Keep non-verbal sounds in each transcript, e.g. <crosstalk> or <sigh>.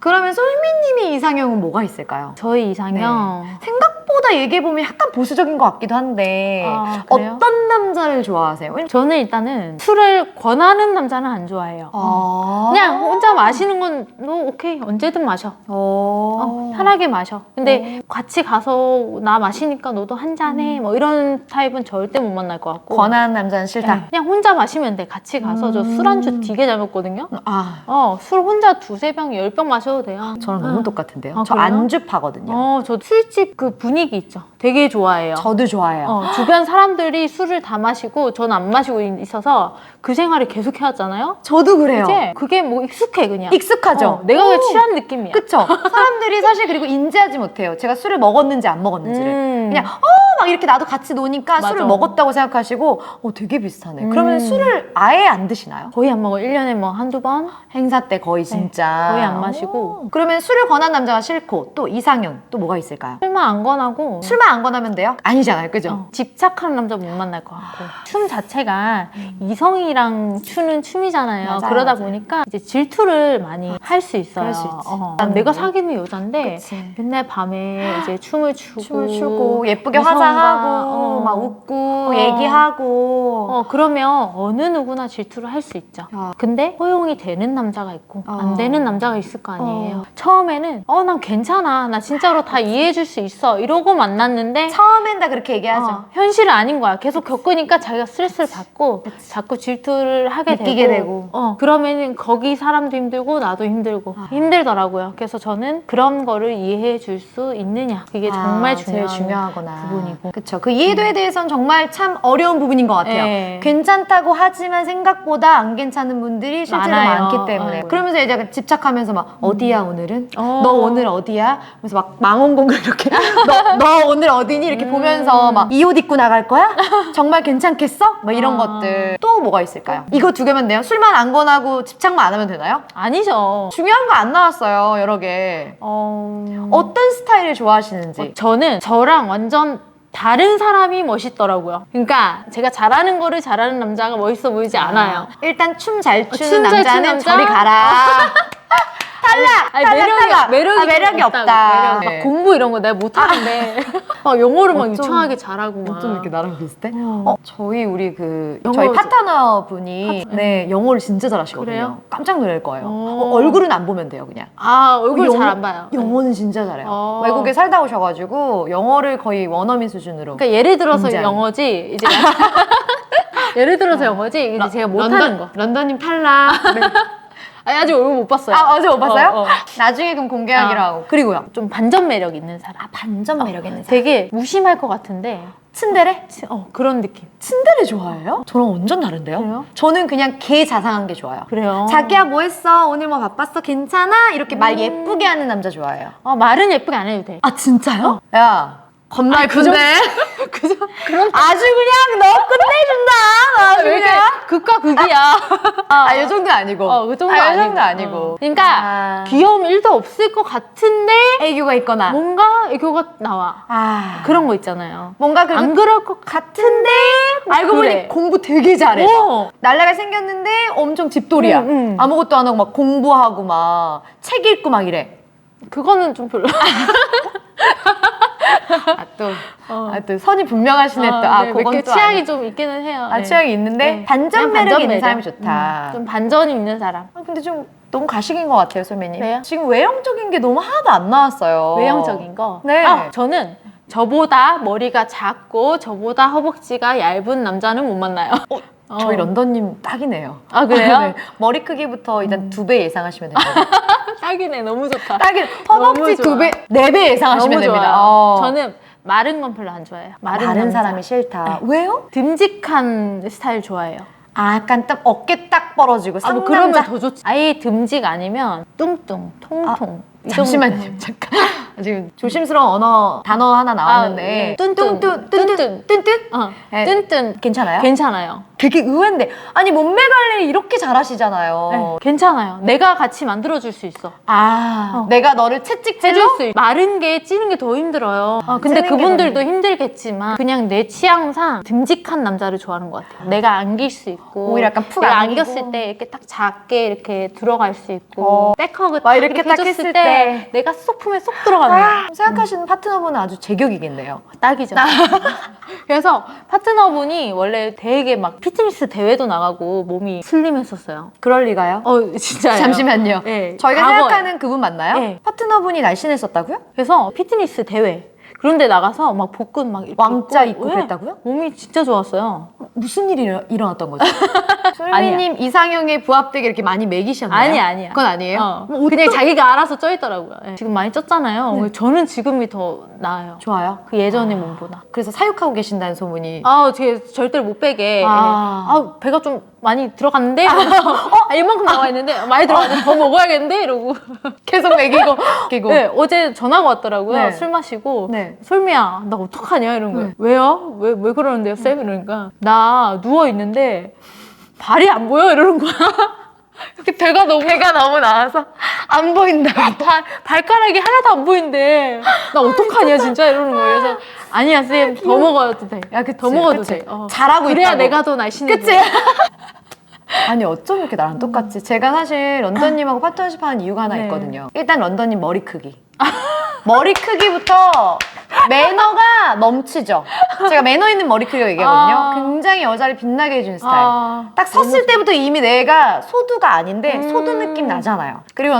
그러면 솔미님의 이상형은 뭐가 있을까요? 저희 이상형. 생각 보다 얘기해보면 약간 보수적인 것 같기도 한데 아, 그래요? 어떤 남자를 좋아하세요? 왜냐면- 저는 일단은 술을 권하는 남자는 안 좋아해요. 아. 그냥 혼자 마시는 건 너 오케이 언제든 마셔. 어. 어, 편하게 마셔. 근데 같이 가서 나 마시니까 너도 한 잔해. 뭐 이런 타입은 절대 못 만날 것 같고. 권하는 남자는 싫다. 네, 그냥 혼자 마시면 돼. 같이 가서 저 음. 술안주 되게 잘 먹거든요. 아, 어, 술 혼자 두세 병, 열 병 마셔도 돼요. 저랑 너무 응. 똑같은데요. 아, 저 그래요? 안주파거든요. 어, 저 술집 그 분위기 있죠. 되게 좋아해요. 저도 좋아해요. 어, 주변 사람들이 술을 다 마시고 전 안 마시고 있- 있어서 그 생활을 계속 해왔잖아요. 저도 그래요. 이제 그게 뭐 익숙해 그냥. 익숙하죠. 어, 내가 오. 취한 느낌이야. 그쵸? 사람들이 사실 그리고 인지하지 못해요. 제가 술을 먹었는지 안 먹었는지를. 음. 그냥 어 막 이렇게 나도 같이 노니까 맞아. 술을 먹었다고 생각하시고 어 되게 비슷하네. 음. 그러면 술을 아예 안 드시나요? 거의 안 먹어. 1년에 뭐 한두 번? 행사 때 거의 진짜 네, 거의 안 마시고. 오. 그러면 술을 권한 남자가 싫고 또 이상형 또 뭐가 있을까요? 술만 안 권하고 술만 안 권하면 돼요? 아니잖아요, 그죠? 어, 집착하는 남자 못 만날 것 같고 춤 자체가 이성이랑 추는 춤이잖아요. 맞아요, 그러다 맞아요. 보니까 이제 질투를 많이 할 수 있어요. 그럴 수 있지. 어, 나는 내가 뭐. 사귀는 여잔데 그치. 맨날 밤에 이제 춤을 추고 춤을 추고 예쁘게 이성 과, 화장하고 어. 막 웃고 어. 얘기하고 어 그러면 어느 누구나 질투를 할 수 있죠. 야. 근데 허용이 되는 남자가 있고 어. 안 되는 남자가 있을 거 아니에요. 어. 처음에는 어 난 괜찮아, 나 진짜로 다 <laughs> 이해해 줄 수 있어 이러고 만났는데 처음엔 다 그렇게 얘기하죠. 어, 현실은 아닌 거야. 계속 겪으니까 자기가 스트레스를 받고 자꾸 질투를 하게 느끼게 되고, 되고. 어, 그러면은 거기 사람도 힘들고 나도 힘들고 아. 힘들더라고요. 그래서 저는 그런 거를 이해해 줄 수 있느냐 그게 정말 아, 중요한 제일 중요하구나. 부분이고. 그렇죠. 그 이해도에 대해서는 정말 참 어려운 부분인 것 같아요. 네. 괜찮다고 하지만 생각보다 안 괜찮은 분들이 실제로 많아요. 많기 때문에 어. 그러면서 이제 집착하면서 막 어디야 오늘은? 어. 너 오늘 어디야? 그래서 막 망원공을 이렇게 <laughs> 너, 너 오늘 어디니? 이렇게 음. 보면서 막 이 옷 입고 나갈 거야? 정말 괜찮겠어? 막 이런 아. 것들 또 뭐가 있을까요? 이거 두 개면 돼요? 술만 안 권하고 집착만 안 하면 되나요? 아니죠. 중요한 거 안 나왔어요 여러 개 어... 어떤 스타일을 좋아하시는지 어, 저는 저랑 완전 다른 사람이 멋있더라고요. 그러니까 제가 잘하는 거를 잘하는 남자가 멋있어 보이지 않아요. 일단 춤 잘 추는 춤잘 추는 남자는 남자? 저리 가라. <laughs> 탈락! 아니, 탈락, 매력이, 탈락! 매력이, 아, 매력이 좀 없다고, 없다. 매력. 막 공부 이런 거 내가 못하는데 <laughs> 막 영어를 막 어쩜- 유창하게 잘하고 막. 좀 이렇게 나랑 비슷해? 어. 어, 저희 우리 그 저희 저- 파트너 분이 네 영어를 진짜 잘하시거든요. 그래요? 깜짝 놀랄 거예요. 어. 어, 얼굴은 안 보면 돼요, 그냥. 아 얼굴 영어- 잘안 봐요. 영어는 진짜 잘해요. 어. 외국에 살다 오셔가지고 영어를 거의 원어민 수준으로. 그러니까 예를 들어서 굉장히. 영어지 이제 <laughs> 예를 들어서 영어지 이제 제가 못하는 거. 런던님 탈락. 네. 아니, 아직 얼굴 못 봤어요. 아 어제 못 봤어요? 어, 어. 나중에 그럼 공개하기로 아. 하고. 그리고요. 좀 반전 매력 있는 사람. 아 반전 매력 있는 사람. 되게 무심할 것 같은데 츤데레? 어 그런 느낌. 츤데레 좋아해요? 저랑 완전 다른데요? 그래요? 저는 그냥 개 자상한 게 좋아요. 그래요. 자기야 뭐 했어? 오늘 뭐 바빴어? 괜찮아? 이렇게 말 음. 예쁘게 하는 남자 좋아해요. 어, 말은 예쁘게 안 해도 돼. 아 진짜요? 야 겁나 예쁜데? 그죠? <laughs> 그런 아주 그냥 너 끝내준다. 극과 극이야. 아, 이 정도 아니고. 어, 그 정도 아, 이 아니고. 정도 아니고. 어. 그러니까 아. 귀여움 1도 없을 것 같은데 애교가 있거나. 뭔가 애교가 나와. 아. 그런 거 있잖아요. 뭔가 그 안 그럴 것 같은데 알고 그래. 보니 공부 되게 잘해. 어. 날라가 생겼는데 엄청 집돌이야. 응, 응. 아무것도 안 하고 막 공부하고 막 책 읽고 막 이래. 그거는 좀 별로. <laughs> 아 또, 어. 아, 또 선이 분명하시네 또. 아, 네, 그건 몇개 또 취향이 아니- 좀 있기는 해요. 아, 네. 취향이 있는데 네. 반전 그냥 매력이 있는 매력. 사람이 좋다. 음, 좀 반전이 있는 사람. 아, 근데 좀 너무 가식인 것 같아요, 솔매님. 왜요? 지금 외형적인 게 너무 하나도 안 나왔어요. 외형적인 거. 네. 아, 저는 저보다 머리가 작고 저보다 허벅지가 얇은 남자는 못 만나요. 어. 저희 런던님 딱이네요. 아 그래요? <laughs> 네. 머리 크기부터 일단 두 배 예상하시면 됩니다. <laughs> 딱이네 너무 좋다. 딱이 허벅지 좋아. 두 배, 네 배 예상하시면 너무 됩니다. 좋아요. 어. 저는 마른 건 별로 안 좋아해요. 마른, 마른 남자. 사람이 싫다. 네. 왜요? 듬직한 스타일 좋아해요. 아, 약간 딱 어깨 딱 벌어지고 아, 뭐 상남자. 그러면 더 좋지. 아예 듬직 아니면 뚱뚱, 통통. 이 잠시만요, 정도. 잠깐. 지금 조심스러운 언어 단어 하나 나왔는데 아, 네. 뚠뚠. 뚠뚠 뚠뚠 뚠뚠 어, 네. 뚠뚠 괜찮아요? 괜찮아요. 되게 의외인데 아니 몸매 관리 이렇게 잘하시잖아요. 네, 괜찮아요. 내가 같이 만들어줄 수 있어. 아 어. 내가 너를 채찍질로 해줄 수 있어. 마른 게 찌는 게 더 힘들어요. 아, 근데 찌는 게 그분들도 더 힘들겠지만 그냥 내 취향상 듬직한 남자를 좋아하는 것 같아요. 내가 안길 수 있고 오히려 약간 푹 내가 안기고. 안겼을 때 이렇게 딱 작게 이렇게 들어갈 수 있고 어. 백허그 막딱 이렇게 딱 해줬을 때, 때. 내가 쏙 품에 쏙 들어가는 거야. 아, 생각하시는 파트너분은 아주 제격이겠네요. 딱이죠. <laughs> 그래서 파트너분이 원래 되게 막 피트니스 대회도 나가고 몸이 슬림했었어요. 그럴 리가요? 어 진짜요. 잠시만요. 네, 저희가 과거에. 생각하는 그분 맞나요? 네. 파트너분이 날씬했었다고요? 그래서 피트니스 대회 그런데 나가서 막 복근 막 이렇게 왕자 입고 네. 그랬다고요? 몸이 진짜 좋았어요. 무슨 일이 일어- 일어났던 거죠? <laughs> 솔미님 이상형에 부합되게 이렇게 많이 매기셨나요? 아니야, 아니야. 그건 아니에요? 어. 뭐 그냥 자기가 알아서 쪄 있더라고요. 예. 지금 많이 쪘잖아요. 저는 지금이 더 나아요. 좋아요. 그 예전의 몸보다. 그래서 사육하고 계신다는 소문이 아, 제가 절대로 못 빼게. 아. 아, 아 배가 좀 많이 들어갔는데? 이러면서 <laughs> 아, 이만큼 나와 있는데 많이 들어갔는데 더 먹어야겠는데? 이러고. <laughs> 계속 매기고 매기고 네, 어제 전화가 왔더라고요. 네. 술 마시고. 네. 솔미야, 나 어떡하냐? 이런 거예요. 네. 왜요? 왜, 왜 그러는데요, 쌤? 이러니까. 나 누워있는데 발이 안 보여? 이러는 거야. <laughs> 이렇게 배가 너무. 배가 너무 나와서 안 보인다. 발, 발가락이 하나도 안 보이는데 나 어떡하냐 진짜 이러는 거예요. 그래서 아니야 쌤 더 먹어도 돼. 야, 그치, 더 먹어도 그치. 돼. 어. 잘하고 그래야 있다고. 내가 더 날씬해. 그치? 보여. <laughs> 아니 어쩜 이렇게 나랑 똑같지? 제가 사실 런던님하고 파트너십 하는 이유가 하나 네. 있거든요. 일단 런던님 머리 크기. <laughs> 머리 크기부터 매너가 넘치죠. 제가 매너 있는 머리 크기가 얘기하거든요. 아. 굉장히 여자를 빛나게 해주는 스타일. 아, 딱 섰을 때부터 이미 내가 소두가 아닌데 음. 소두 느낌 나잖아요. 그리고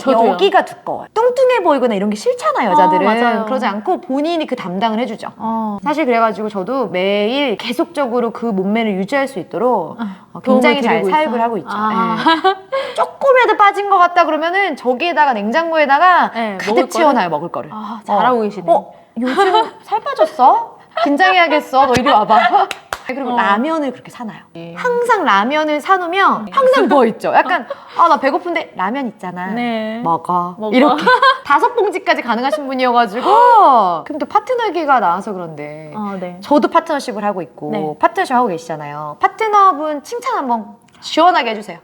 저도요. 여기가 두꺼워요. 뚱뚱해 보이거나 이런 게 싫잖아요, 여자들은. 어, 맞아요. 그러지 않고 본인이 그 담당을 해주죠. 어. 사실 그래가지고 저도 매일 계속적으로 그 몸매를 유지할 수 있도록 어, 굉장히 잘 사육을? 하고 있죠. 아. 예. 조금이라도 빠진 것 같다 그러면은 저기에다가 냉장고에다가 네, 먹을 가득 거를? 채워놔요 먹을 거를. 아, 잘하고 계시네. 어, 요즘 살 빠졌어? 긴장해야겠어. 너 이리 와봐. 그리고 어. 라면을 그렇게 사놔요. 예. 항상 라면을 사놓으면 항상 부어 있죠. 약간 아 나 배고픈데 라면 있잖아. 네. 먹어. 먹어. 이렇게 <laughs> 다섯 봉지까지 가능하신 분이어가지고 그럼 또 파트너 얘기가 나와서 그런데 어, 네. 저도 파트너십을 하고 있고 네. 파트너십 하고 계시잖아요. 파트너분 칭찬 한번 시원하게 해주세요.